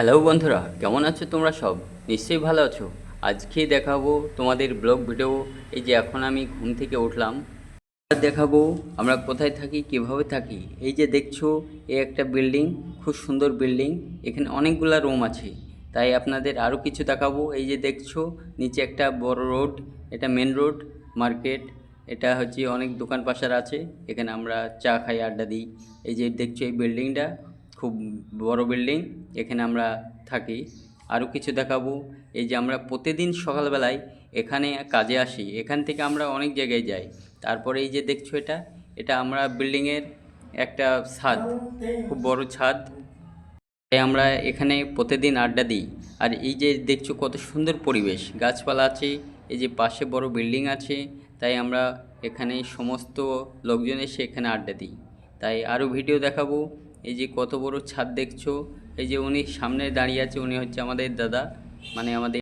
Hello বন্ধুরা, কেমন আছো তোমরা সব? নিশ্চয়ই ভালো আছো। আজকে দেখাবো তোমাদের ব্লগ ভিডিও। এই যে এখন আমি ঘুম থেকে উঠলাম। দেখাবো আমরা কোথায় থাকি, কীভাবে থাকি। এই যে দেখছ, এই একটা বিল্ডিং, খুব সুন্দর বিল্ডিং। এখানে অনেকগুলা রুম আছে। তাই আপনাদের আরও কিছু দেখাবো। এই যে দেখছ, নিচে একটা বড় রোড, এটা মেন রোড, মার্কেট। এটা হচ্ছে অনেক দোকান পাশার আছে। এখানে আমরা চা খাই, আড্ডা দিই। এই যে দেখছ এই বিল্ডিংটা। খুব বড় বিল্ডিং, এখানে আমরা থাকি। আরও কিছু দেখাবো। এই যে আমরা প্রতিদিন সকালবেলায় এখানে কাজে আসি, এখান থেকে আমরা অনেক জায়গায় যাই। তারপরে এই যে দেখছ এটা এটা আমরা বিল্ডিংয়ের একটা ছাদ, খুব বড় ছাদ। তাই আমরা এখানে প্রতিদিন আড্ডা দিই। আর এই যে দেখছ কত সুন্দর পরিবেশ, গাছপালা আছে, এই যে পাশে বড় বিল্ডিং আছে, তাই আমরা এখানে সমস্ত লোকজন এসে এখানে আড্ডা দিই। তাই আরও ভিডিও দেখাবো। এই যে কত বড় ছাদ দেখছ? এই যে উনি সামনে দাঁড়িয়ে আছে, উনি হচ্ছে আমাদের দাদা মানে আমাদের